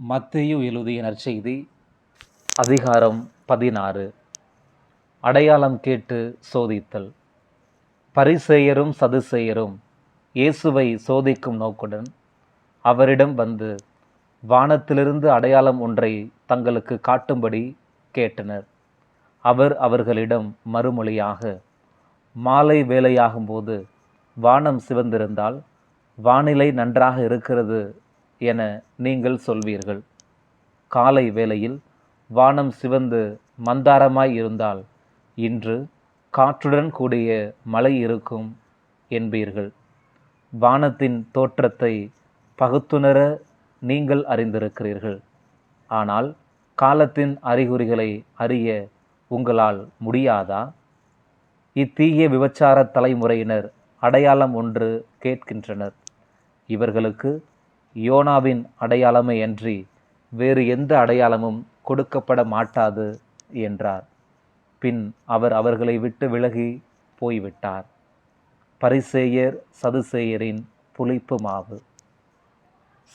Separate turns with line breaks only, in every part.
மத்தேயு எழுதிய நற்செய்தி அதிகாரம் பதினாறு. அடையாளம் கேட்டு சோதித்தல். பரிசேயரும் சதுசேயரும் இயேசுவை சோதிக்கும் நோக்குடன் அவரிடம் வந்து வானத்திலிருந்து அடையாளம் ஒன்றை தங்களுக்கு காட்டும்படி கேட்டனர். அவர் அவர்களிடம் மறுமொழியாக மாலை வேலையாகும்போது வானம் சிவந்திருந்தால் வானிலை நன்றாக இருக்கிறது என நீங்கள் சொல்வீர்கள். காலை வேளையில் வானம் சிவந்து மந்தாரமாய் இருந்தால் இன்று காற்றுடன் கூடிய மழை இருக்கும் என்பீர்கள். வானத்தின் தோற்றத்தை பகுத்துணர நீங்கள் அறிந்திருக்கிறீர்கள். ஆனால் காலத்தின் அறிகுறிகளை அறிய உங்களால் முடியாதா? இத்தீய விபச்சார தலைமுறையினர் அடையாளம் ஒன்று கேட்கின்றனர். இவர்களுக்கு யோனாவின் அடையாளமே அன்றி வேறு எந்த அடையாளமும் கொடுக்கப்பட மாட்டாது என்றார். பின் அவர் அவர்களை விட்டு விலகி போய்விட்டார். பரிசேயர் சதுசேயரின் புளிப்பு மாவு.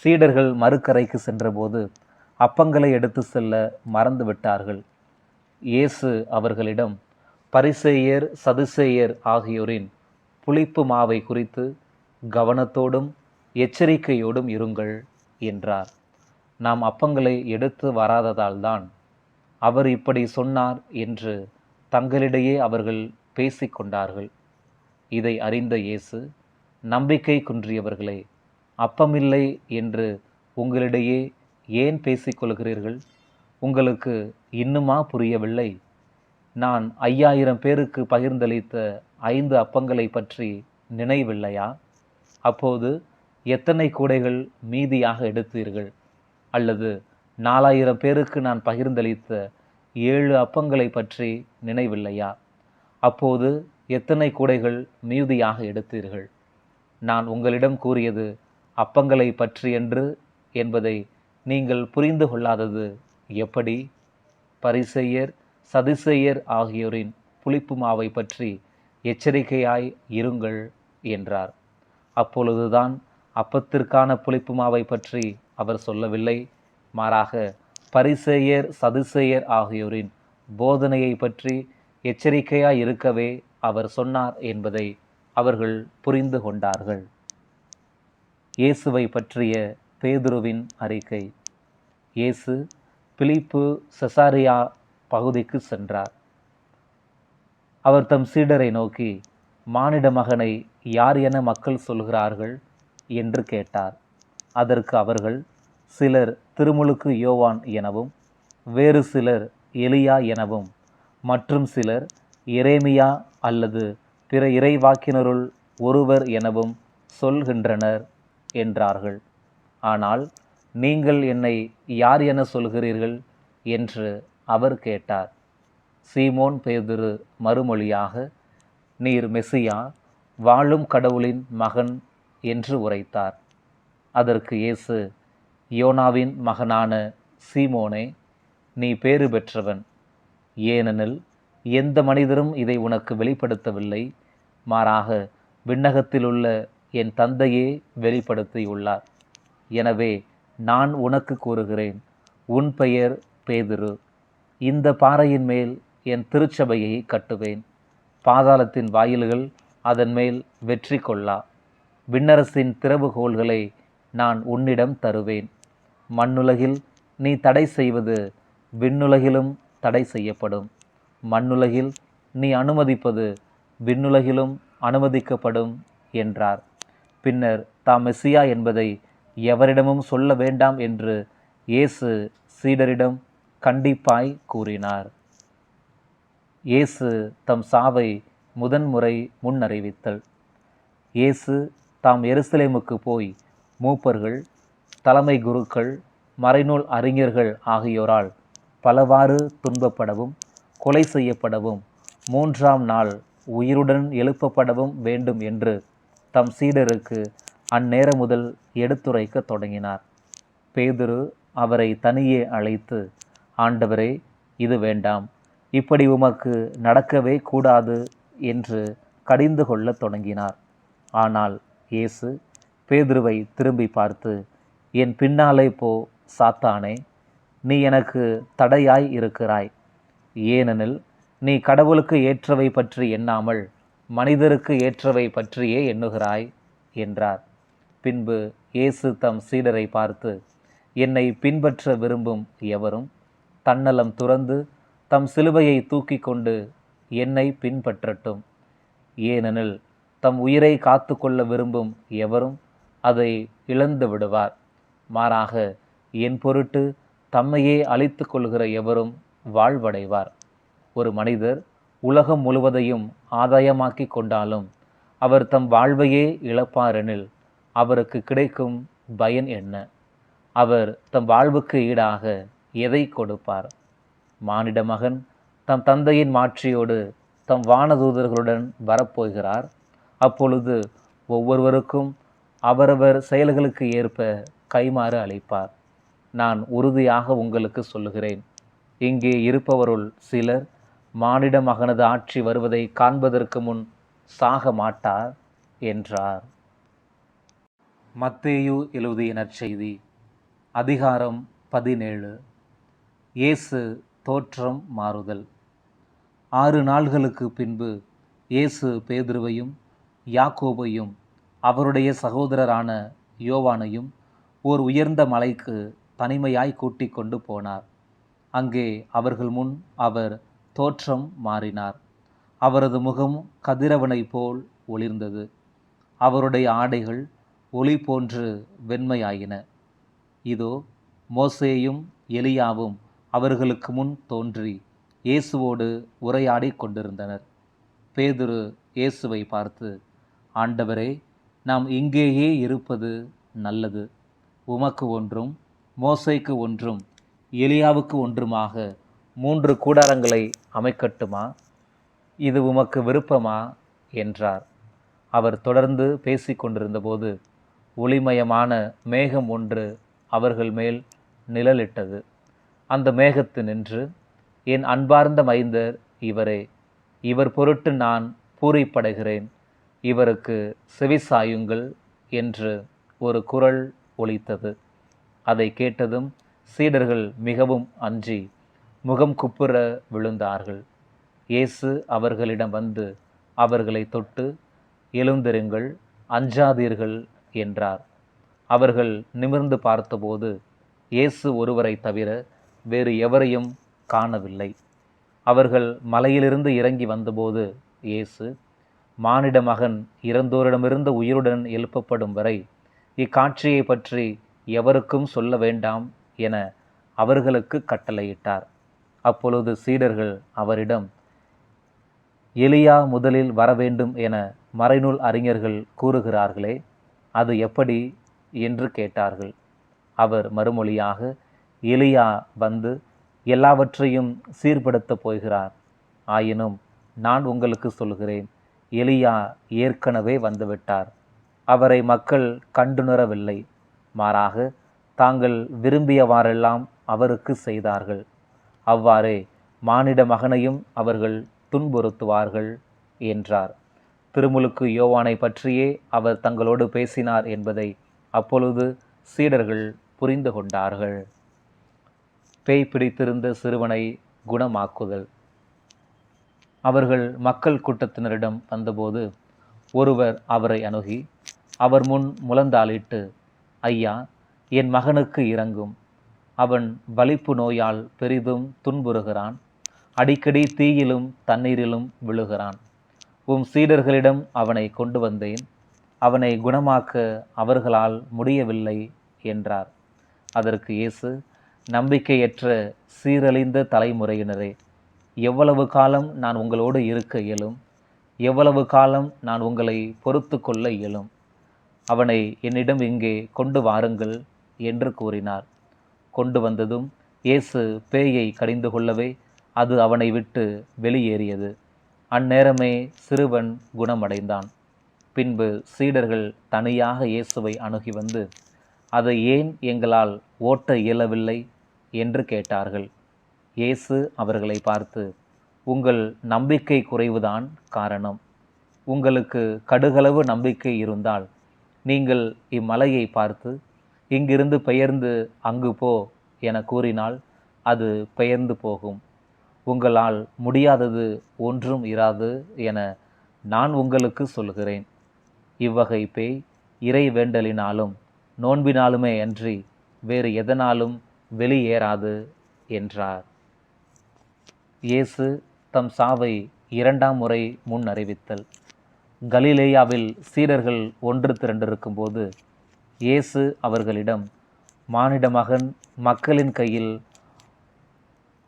சீடர்கள் மறுக்கரைக்கு சென்றபோது அப்பங்களை எடுத்து செல்ல மறந்து விட்டார்கள் இயேசு அவர்களிடம் பரிசேயர் சதுசேயர் ஆகியோரின் புளிப்பு மாவை குறித்து கவனத்தோடும் எச்சரிக்கையோடும் இருங்கள் என்றார். நாம் அப்பங்களை எடுத்து வராததால்தான் அவர் இப்படி சொன்னார் என்று தங்களிடையே அவர்கள் பேசிக்கொண்டார்கள் இதை அறிந்த இயேசு நம்பிக்கை குன்றியவர்களே அப்பமில்லை என்று உங்களிடையே ஏன் பேசிக்கொள்கிறீர்கள் உங்களுக்கு இன்னுமா புரியவில்லை? நான் ஐயாயிரம் பேருக்கு பகிர்ந்தளித்த ஐந்து அப்பங்களை பற்றி நினைவில்லையா? அப்போது எத்தனை கூடைகள் மீதியாக எடுத்தீர்கள்? அல்லது நாலாயிரம் பேருக்கு நான் பகிர்ந்தளித்த ஏழு அப்பங்களை பற்றி நினைவில்லையா? அப்போது எத்தனை கூடைகள் மீதியாக எடுத்தீர்கள்? நான் உங்களிடம் கூறியது அப்பங்களை பற்றி என்று என்பதை நீங்கள் புரிந்து கொள்ளாதது எப்படி? பரிசெயர் சதிசெயர் ஆகியோரின் புளிப்பு மாவை பற்றி எச்சரிக்கையாய் இருங்கள் என்றார். அப்பொழுதுதான் அப்பத்திற்கான புளிப்பு மாவை பற்றி அவர் சொல்லவில்லை. மாறாக பரிசேயர் சதுசேயர் ஆகியோரின் போதனையை பற்றி எச்சரிக்கையாய் இருக்கவே அவர் சொன்னார் என்பதை அவர்கள் புரிந்து கொண்டார்கள். இயேசுவை பற்றிய பேதுருவின் அறிக்கை. இயேசு பிலிப்பு செசாரியா பகுதிக்கு சென்றார். அவர் தம் சீடரை நோக்கி மானிட மகனை யார் என மக்கள் சொல்கிறார்கள்? என்று கேட்டார். அதற்கு அவர்கள் சிலர் திருமுழுக்கு யோவான் எனவும் வேறு சிலர் எலியா எனவும் மற்றும் சிலர் எரேமியா அல்லது பிற இறைவாக்கினருள் ஒருவர் எனவும் சொல்கின்றனர் என்றார்கள். ஆனால் நீங்கள் என்னை யார் என சொல்கிறீர்கள்? என்று அவர் கேட்டார். சீமோன் பேதுரு மறுமொழியாக நீர் மெசியா வாழும் கடவுளின் மகன் என்று உரைத்தார். அதற்கு இயேசு யோனாவின் மகனான சீமோனே நீ பேறு பெற்றவன். ஏனெனில் எந்த மனிதரும் இதை உனக்கு வெளிப்படுத்தவில்லை. மாறாக விண்ணகத்திலுள்ள என் தந்தையே வெளிப்படுத்தியுள்ளார். எனவே நான் உனக்கு கூறுகிறேன் உன் பெயர் பேதுரு. இந்த பாறையின் மேல் என் திருச்சபையை கட்டுவேன். பாதாளத்தின் வாயில்கள் அதன் மேல் வெற்றி கொள்ளா. விண்ணரசின் திறவுகோள்களை நான் உன்னிடம் தருவேன். மண்ணுலகில் நீ தடை செய்வது விண்ணுலகிலும் தடை செய்யப்படும். மண்ணுலகில் நீ அனுமதிப்பது விண்ணுலகிலும் அனுமதிக்கப்படும் என்றார். பின்னர் தாம் மெஸ்ஸியா என்பதை எவரிடமும் சொல்ல வேண்டாம் என்று இயேசு சீடரிடம் கண்டிப்பாய் கூறினார். இயேசு தம் சாவை முதன்முறை முன்னறிவித்தல். இயேசு தாம் எருசலேமுக்கு போய் மூப்பர்கள் தலைமை குருக்கள் மறைநூல் அறிஞர்கள் ஆகியோரால் பலவாறு துன்பப்படவும் கொலை செய்யப்படவும் மூன்றாம் நாள் உயிருடன் எழுப்பப்படவும் வேண்டும் என்று தம் சீடருக்கு அந்நேரம் முதல் எடுத்துரைக்க தொடங்கினார். பேதுரு அவரை தனியே அழைத்து ஆண்டவரே இது வேண்டாம். இப்படி உமக்கு நடக்கவே கூடாது என்று கடிந்து கொள்ளத் தொடங்கினார். ஆனால் இயேசு பேதுருவை திரும்பி பார்த்து என் பின்னாலே போ சாத்தானே நீ எனக்கு தடையாய் இருக்கிறாய். ஏனெனில் நீ கடவுளுக்கு ஏற்றவை பற்றி எண்ணாமல் மனிதருக்கு ஏற்றவை பற்றியே எண்ணுகிறாய் என்றார். பின்பு இயேசு தம் சீடரை பார்த்து என்னை பின்பற்ற விரும்பும் எவரும் தன்னலம் துறந்து தம் சிலுவையை தூக்கி கொண்டு என்னை பின்பற்றட்டும். ஏனெனில் தம் உயிரை காத்து கொள்ள விரும்பும் எவரும் அதை இழந்து விடுவார். மாறாக என் பொருட்டு தம்மையே அழித்து கொள்கிற எவரும் வாழ்வடைவார். ஒரு மனிதர் உலகம் முழுவதையும் ஆதாயமாக்கி கொண்டாலும் அவர் தம் வாழ்வையே இழப்பாரெனில் அவருக்கு கிடைக்கும் பயன் என்ன? அவர் தம் வாழ்வுக்கு ஈடாக எதை கொடுப்பார்? மானிட மகன் தம் தந்தையின் மாட்சியோடு தம் வானதூதர்களுடன் வரப்போகிறார். அப்பொழுது ஒவ்வொருவருக்கும் அவரவர் செயல்களுக்கு ஏற்ப கைமாறு அளிப்பார். நான் உறுதியாக உங்களுக்கு சொல்லுகிறேன். இங்கே இருப்பவருள் சிலர் மானிட மகனது ஆட்சி வருவதை காண்பதற்கு முன் சாக மாட்டார் என்றார். மத்தேயு எழுதிய நற்செய்தி அதிகாரம் பதினேழு. இயேசு தோற்றம் மாறுதல். ஆறு நாள்களுக்கு பின்பு இயேசு பேதுருவையும் யாக்கோபையும் அவருடைய சகோதரரான யோவானையும் ஓர் உயர்ந்த மலைக்கு தனிமையாய் கூட்டிக் கொண்டு போனார். அங்கே அவர்கள் முன் அவர் தோற்றம் மாறினார். அவரது முகம் கதிரவனைப் போல் ஒளிர்ந்தது. அவருடைய ஆடைகள் ஒளி போன்று வெண்மையாயின. இதோ மோசேயும் எலியாவும் அவர்களுக்கு முன் தோன்றி இயேசுவோடு உரையாடி கொண்டிருந்தனர். பேதுரு இயேசுவை பார்த்து ஆண்டவரே நாம் இங்கேயே இருப்பது நல்லது. உமக்கு ஒன்றும் மோசைக்கு ஒன்றும் எலியாவுக்கு ஒன்றுமாக மூன்று கூடாரங்களை அமைக்கட்டுமா? இது உமக்கு விருப்பமா? என்றார். அவர் தொடர்ந்து பேசிக் கொண்டிருந்தபோது ஒளிமயமான மேகம் ஒன்று அவர்கள் மேல் நிழலிட்டது. அந்த மேகத்து நின்று என் அன்பார்ந்த மைந்தர் இவரே இவர் பொருட்டு நான் பூரிப்படைகிறேன். இவருக்கு செவிசாயுங்கள் என்று ஒரு குரல் ஒலித்தது. அதை கேட்டதும் சீடர்கள் மிகவும் அஞ்சி முகம் குப்புற விழுந்தார்கள். இயேசு அவர்களிடம் வந்து அவர்களை தொட்டு எழுந்திருங்கள் அஞ்சாதீர்கள் என்றார். அவர்கள் நிமிர்ந்து பார்த்தபோது இயேசு ஒருவரை தவிர வேறு எவரையும் காணவில்லை. அவர்கள் மலையிலிருந்து இறங்கி வந்தபோது இயேசு மானிட மகன் இறந்தோரிடமிருந்து உயிருடன் எழுப்பப்படும் வரை இக்காட்சியை பற்றி எவருக்கும் சொல்ல வேண்டாம் என அவர்களுக்கு கட்டளையிட்டார். அப்பொழுது சீடர்கள் அவரிடம் எலியா முதலில் வரவேண்டும் என மறைநூல் அறிஞர்கள் கூறுகிறார்களே அது எப்படி என்று கேட்டார்கள். அவர் மறுமொழியாக எலியா வந்து எல்லாவற்றையும் சீர்படுத்தப் போகிறார். ஆயினும் நான் உங்களுக்கு சொல்கிறேன். எலியா ஏற்கனவே வந்துவிட்டார். அவரை மக்கள் கண்டுணரவில்லை. மாறாக தாங்கள் விரும்பியவாறெல்லாம் அவருக்கு செய்தார்கள். அவ்வாறே மானிட மகனையும் அவர்கள் துன்புறுத்துவார்கள் என்றார். திருமுழுக்கு யோவானை பற்றியே அவர் தங்களோடு பேசினார் என்பதை அப்பொழுது சீடர்கள் புரிந்து கொண்டார்கள். பேய் பிடித்திருந்த சிறுவனை குணமாக்குதல். அவர்கள் மக்கள் கூட்டத்தினரிடம் வந்தபோது ஒருவர் அவரை அணுகி அவர் முன் முழந்தாளிட்டு ஐயா என் மகனுக்கு இறங்கும் அவன் வலிப்பு நோயால் பெரிதும் துன்புறுகிறான். அடிக்கடி தீயிலும் தண்ணீரிலும் விழுகிறான். உம் சீடர்களிடம் அவனை கொண்டு வந்தேன். அவனை குணமாக்க அவர்களால் முடியவில்லை என்றார். அதற்கு இயேசு நம்பிக்கையற்ற சீரழிந்த தலைமுறையினரே எவ்வளவு காலம் நான் உங்களோடு இருக்க இயலும்? எவ்வளவு காலம் நான் உங்களை பொறுத்து கொள்ள இயலும்? அவனை என்னிடம் இங்கே கொண்டு வாருங்கள் என்று கூறினார். கொண்டு வந்ததும் இயேசு பேயை கடிந்து கொள்ளவே அது அவனை விட்டு வெளியேறியது. அந்நேரமே சிறுவன் குணமடைந்தான். பின்பு சீடர்கள் தனியாக இயேசுவை அணுகி வந்து அதை ஏன் எங்களால் ஓட்ட இயலவில்லை? என்று கேட்டார்கள். இயேசு அவர்களை பார்த்து உங்கள் நம்பிக்கை குறைவுதான் காரணம். உங்களுக்கு கடுகளவு நம்பிக்கை இருந்தால் நீங்கள் இம்மலையை பார்த்து இங்கிருந்து பெயர்ந்து அங்கு போ என கூறினால் அது பெயர்ந்து போகும். உங்களால் முடியாதது ஒன்றும் இராது என நான் உங்களுக்கு சொல்கிறேன். இவ்வகை பேய் இறை வேண்டலினாலும் நோன்பினாலுமே அன்றி வேறு எதனாலும் வெளியேறாது என்றார். இயேசு தம் சாவை இரண்டாம் முறை முன் அறிவித்தல் கலிலேயாவில் சீடர்கள் ஒன்று திரண்டிருக்கும்போது இயேசு அவர்களிடம் மானிட மகன் மக்களின் கையில்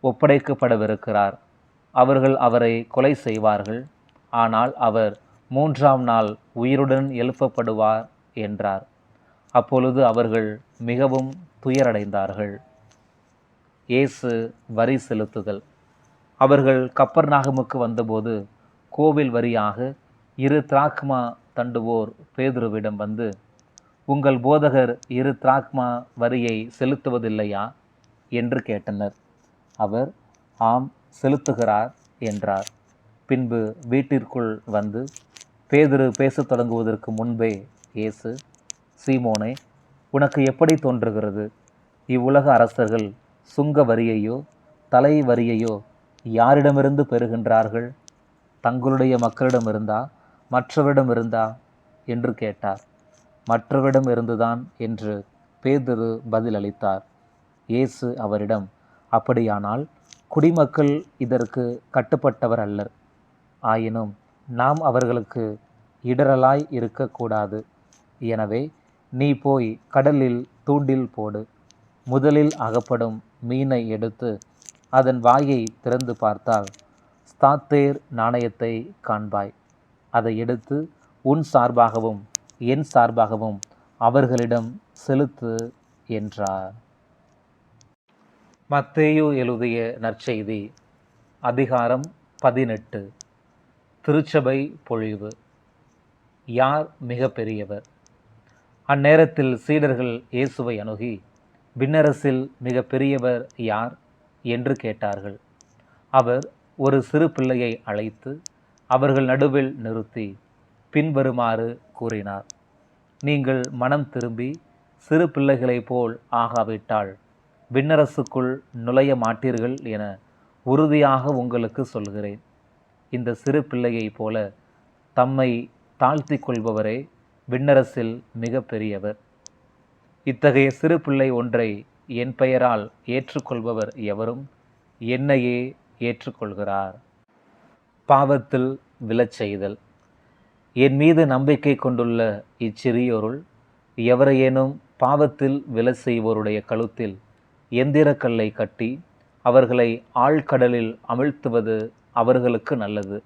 ஒப்படைக்கப்படவிருக்கிறார். அவர்கள் அவரை கொலை செய்வார்கள். ஆனால் அவர் மூன்றாம் நாள் உயிருடன் எழுப்பப்படுவார் என்றார். அப்பொழுது அவர்கள் மிகவும் துயரடைந்தார்கள். இயேசு வரி செலுத்துதல். அவர்கள் கப்பர் நாகமுக்கு வந்தபோது கோவில் வரியாக இரு திராக்மா தண்டுவோர் பேதுருவிடம் வந்து உங்கள் போதகர் இரு திராக்மா வரியை செலுத்துவதில்லையா? என்று கேட்டனர். அவர் ஆம் செலுத்துகிறார் என்றார். பின்பு வீட்டிற்குள் வந்து பேதுரு பேசத் தொடங்குவதற்கு முன்பே இயேசு சீமோனே உனக்கு எப்படி தோன்றுகிறது? இவ்வுலக அரசர்கள் சுங்க வரியையோ தலை வரியையோ யாரிடமிருந்து பெறுகின்றார்கள்? தங்களுடைய மக்களிடமிருந்தா மற்றவரிடம் இருந்தா என்று கேட்டார். மற்றவரிடம் இருந்துதான் என்று பதில் பதிலளித்தார். இயேசு அவரிடம் அப்படியானால் குடிமக்கள் இதற்கு கட்டுப்பட்டவர் அல்லர். ஆயினும் நாம் அவர்களுக்கு இடரலாய் இருக்கக்கூடாது. எனவே நீ போய் கடலில் தூண்டில் போடு. முதலில் அகப்படும் மீனை எடுத்து அதன் வாயை திறந்து பார்த்தால் ஸ்தாத்தேர் நாணயத்தை காண்பாய். அதை எடுத்து உன் சார்பாகவும் என் சார்பாகவும் அவர்களிடம் செலுத்து என்றார். மத்தேயு எழுதிய நற்செய்தி அதிகாரம் பதினெட்டு. திருச்சபை பொழிவு. யார் மிக பெரியவர்? அந்நேரத்தில் சீடர்கள் இயேசுவை அணுகி விண்ணரசில் மிக பெரியவர் யார்? என்று கேட்டார்கள். அவர் ஒரு சிறு பிள்ளையை அழைத்து அவர்கள் நடுவில் நிறுத்தி பின்வருமாறு கூறினார். நீங்கள் மனம் திரும்பி சிறு பிள்ளைகளைப் போல் ஆகாவிட்டால் விண்ணரசுக்குள் நுழைய மாட்டீர்கள் என உறுதியாக உங்களுக்கு சொல்கிறேன். இந்த சிறு பிள்ளையைப் போல தம்மை தாழ்த்திக் கொள்பவரே விண்ணரசில் மிக பெரியவர். இத்தகைய சிறு பிள்ளை ஒன்றை என் பெயரால் ஏற்றுக்கொள்பவர் எவரும் என்னையே ஏற்றுக்கொள்கிறார். பாவத்தில் விழச் செய்தல். என் மீது நம்பிக்கை கொண்டுள்ள இச்சிறியோருள் எவரையேனும் பாவத்தில் வில செய்வோருடைய கழுத்தில் எந்திரக்கல்லை கட்டி அவர்களை ஆழ்கடலில் அமிழ்த்துவது அவர்களுக்கு நல்லது.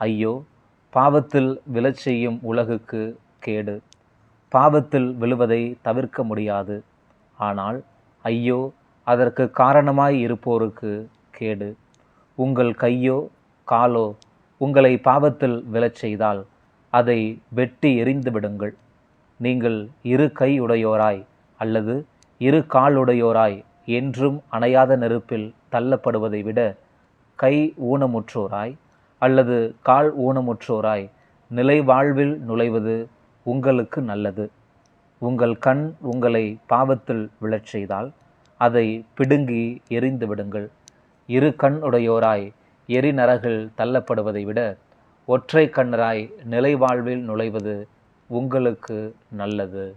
ஐயோ பாவத்தில் விழச் செய்யும் உலகுக்கு கேடு. பாவத்தில் விழுவதை தவிர்க்க முடியாது. ஆனால் ஐயோ அதற்கு காரணமாய் இருப்போருக்கு கேடு. உங்கள் கையோ காலோ உங்களை பாவத்தில் விழச் செய்தால் அதை வெட்டி எறிந்து விடுங்கள். நீங்கள் இரு கை உடையோராய் அல்லது இரு காலுடையோராய் என்றும் அணையாத நெருப்பில் தள்ளப்படுவதை விட கை ஊனமுற்றோராய் அல்லது கால் ஊனமுற்றோராய் நிலை வாழ்வில் நுழைவது உங்களுக்கு நல்லது. உங்கள் கண் உங்களை பாவத்தில் விழச் செய்தால் அதை பிடுங்கி எரிந்து விடுங்கள். இரு கண் உடையோராய் எரிநரகில் தள்ளப்படுவதை விட ஒற்றை கண்ணராய் நிலை வாழ்வில் நுழைவது உங்களுக்கு நல்லது.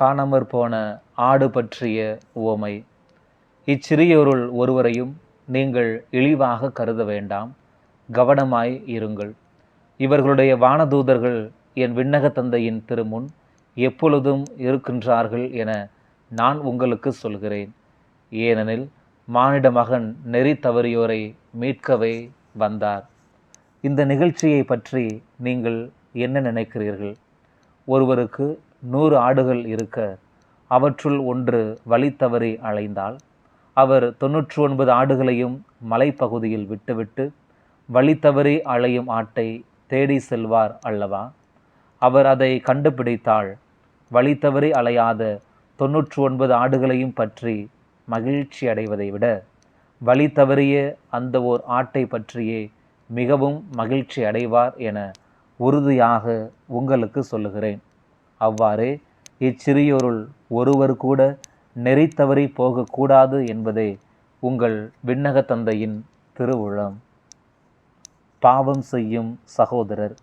காணாமற் போன ஆடு பற்றிய உவமை. இச்சிறியோருள் ஒருவரையும் நீங்கள் இழிவாக கருத வேண்டாம். கவனமாய் இருங்கள். இவர்களுடைய வானதூதர்கள் என் விண்ணக தந்தையின் திருமுன் எப்பொழுதும் இருக்கின்றார்கள் என நான் உங்களுக்கு சொல்கிறேன். ஏனெனில் மானிட மகன் நெறி தவறியோரை மீட்கவே வந்தார். இந்த நிகழ்ச்சியை பற்றி நீங்கள் என்ன நினைக்கிறீர்கள்? ஒருவருக்கு நூறு ஆடுகள் இருக்க அவற்றுள் ஒன்று வழி தவறி அலைந்தால் அவர் தொன்னூற்றி ஒன்பது ஆடுகளையும் மலைப்பகுதியில் விட்டுவிட்டு வழி தவறி அலையும் ஆட்டை தேடி செல்வார் அல்லவா? அவர் அதை கண்டுபிடித்தால் வழி தவறி அலையாத தொன்னூற்று ஒன்பது ஆடுகளையும் பற்றி மகிழ்ச்சி அடைவதை விட வழி தவறிய அந்த ஓர் ஆட்டை பற்றியே மிகவும் மகிழ்ச்சி அடைவார் என உறுதியாக உங்களுக்கு சொல்லுகிறேன். அவ்வாறே இச்சிறியோருள் ஒருவர் கூட நெறி தவறி போகக்கூடாது என்பதே உங்கள் விண்ணக தந்தையின் திருவுளம். பாவம் செய்யும் சகோதரர்.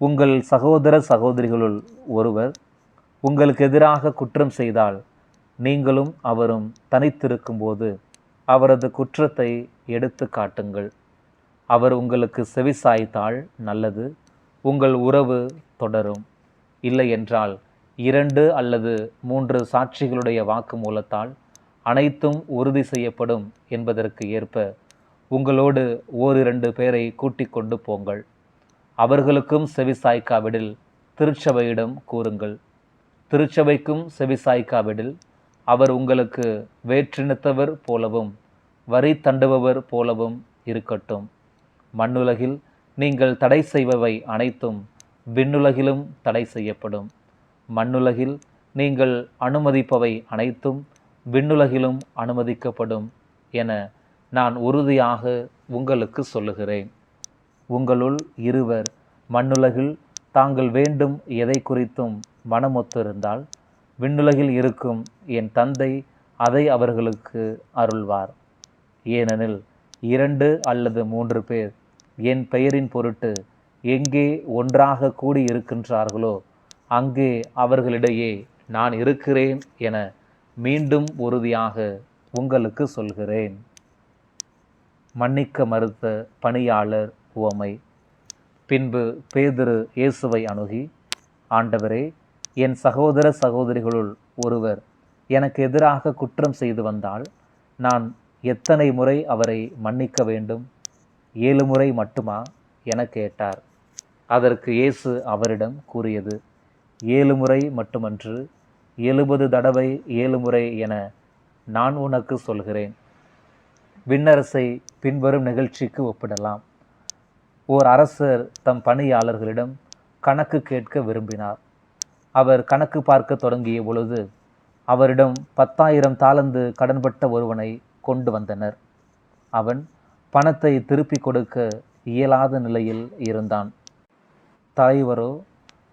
உங்கள் சகோதர சகோதரிகளுள் ஒருவர் உங்களுக்கு எதிராக குற்றம் செய்தால் நீங்களும் அவரும் தனித்திருக்கும்போது அவரது குற்றத்தை எடுத்து காட்டுங்கள். அவர் உங்களுக்கு செவிசாய்த்தால் நல்லது உங்கள் உறவு தொடரும். இல்லை என்றால் இரண்டு அல்லது மூன்று சாட்சிகளுடைய வாக்குமூலத்தால் அனைத்தும் உறுதி செய்யப்படும் என்பதற்கு ஏற்ப உங்களோடு ஓரிரண்டு பேரை கூட்டிக் கொண்டு போங்கள். அவர்களுக்கும் செவிசாய்க்காவிடில் திருச்சபையிடம் கூறுங்கள். திருச்சபைக்கும் செவிசாய்க்காவிடில் அவர் உங்களுக்கு வேற்றினத்தவர் போலவும் வரி தண்டுபவர் போலவும் இருக்கட்டும். மண்ணுலகில் நீங்கள் தடை செய்பவை அனைத்தும் விண்ணுலகிலும் தடை செய்யப்படும். மண்ணுலகில் நீங்கள் அனுமதிப்பவை அனைத்தும் விண்ணுலகிலும் அனுமதிக்கப்படும் என நான் உறுதியாக உங்களுக்கு சொல்லுகிறேன். உங்களுள் இருவர் மண்ணுலகில் தாங்கள் வேண்டும் எதை குறித்தும் மனமொத்திருந்தால் விண்ணுலகில் இருக்கும் என் தந்தை அதை அவர்களுக்கு அருள்வார். ஏனெனில் இரண்டு அல்லது மூன்று பேர் என் பெயரின் பொருட்டு எங்கே ஒன்றாக கூடி இருக்கின்றார்களோ அங்கே அவர்களிடையே நான் இருக்கிறேன் என மீண்டும் உறுதியாக உங்களுக்கு சொல்கிறேன். மன்னிக்க மறுத்த பணியாளர் உவமை. பின்பு பேதுரு இயேசுவை அணுகி ஆண்டவரே என் சகோதர சகோதரிகளுள் ஒருவர் எனக்கு எதிராக குற்றம் செய்து வந்தால் நான் எத்தனை முறை அவரை மன்னிக்க வேண்டும்? ஏழு முறை மட்டுமா? என கேட்டார். அதற்கு இயேசு அவரிடம் கூறியது ஏழு முறை மட்டுமன்று எழுபது தடவை ஏழு முறை என நான் உனக்கு சொல்கிறேன். விண்ணரசை பின்வரும் நிகழ்ச்சிக்கு ஒப்பிடலாம். ஓர் அரசர் தம் பணியாளர்களிடம் கணக்கு கேட்க விரும்பினார். அவர் கணக்கு பார்க்க தொடங்கிய பொழுது அவரிடம் பத்தாயிரம் தாளந்து கடன்பட்ட ஒருவனை கொண்டு வந்தனர். அவன் பணத்தை திருப்பி கொடுக்க இயலாத நிலையில் இருந்தான். தாய்வரோ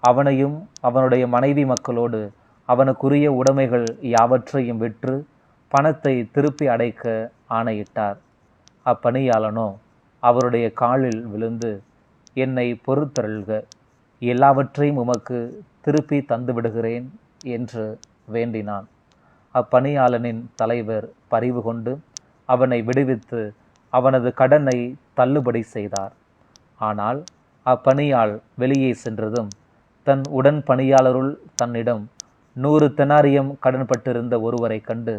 அவனையும் அவனுடைய மனைவி மக்களோடு அவனுக்குரிய உடைமைகள் யாவற்றையும் விற்று பணத்தை திருப்பி அடைக்க ஆணையிட்டார். அப்பணியாளனோ அவருடைய காலில் விழுந்து என்னை பொறுத்தருள்க. எல்லாவற்றையும் உமக்கு திருப்பி தந்துவிடுகிறேன் என்று வேண்டினான். அப்பணியாளனின் தலைவர் பரிவு கொண்டு அவனை விடுவித்து அவனது கடனை தள்ளுபடி செய்தார். ஆனால் அப்பணியாள் வெளியே சென்றதும் தன் உடன் பணியாளருள் தன்னிடம் நூறு தெனாரியம் கடன்பட்டிருந்த ஒருவரை கண்டு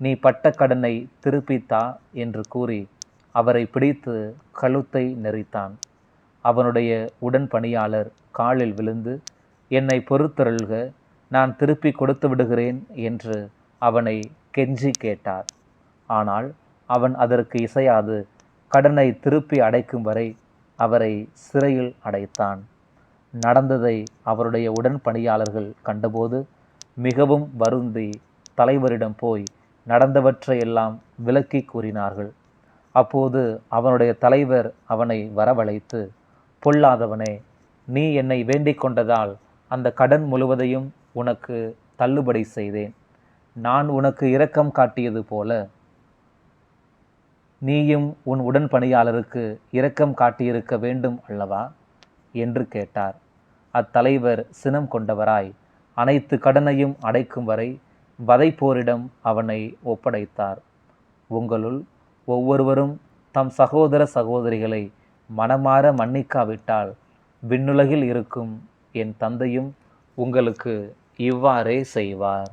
நீ பட்ட கடனை திருப்பித்தா? என்று கூறி அவரை பிடித்து கழுத்தை நெறித்தான் அவனுடைய உடன் பணியாளர் காலில் விழுந்து என்னை பொறுத்தருள்க நான் திருப்பி கொடுத்து விடுகிறேன் என்று அவனை கெஞ்சி கேட்டார். ஆனால் அவன் அதற்கு இசையாது கடனை திருப்பி அடைக்கும் வரை அவரை சிறையில் அடைத்தான். நடந்ததை அவருடைய உடன் பணியாளர்கள் கண்டபோது மிகவும் வருந்தி தலைவரிடம் போய் நடந்தவற்றையெல்லாம் விளக்கி கூறினார்கள். அப்போது அவனுடைய தலைவர் அவனை வரவழைத்து பொல்லாதவனே நீ என்னை வேண்டிக் கொண்டதால் அந்த கடன் முழுவதையும் உனக்கு தள்ளுபடி செய்தேன். நான் உனக்கு இரக்கம் காட்டியது போல நீயும் உன் உடன் பணியாளருக்கு இரக்கம் காட்டியிருக்க வேண்டும் அல்லவா? என்று கேட்டார். அத்தலைவர் சினம் கொண்டவராய் அனைத்து கடனையும் அடைக்கும் வரை வதைப்போரிடம் அவனை ஒப்படைத்தார். உங்களுள் ஒவ்வொருவரும் தம் சகோதர சகோதரிகளை மனமாற மன்னிக்காவிட்டால் விண்ணுலகில் இருக்கும் என் தந்தையும் உங்களுக்கு இவ்வாறே செய்வார்.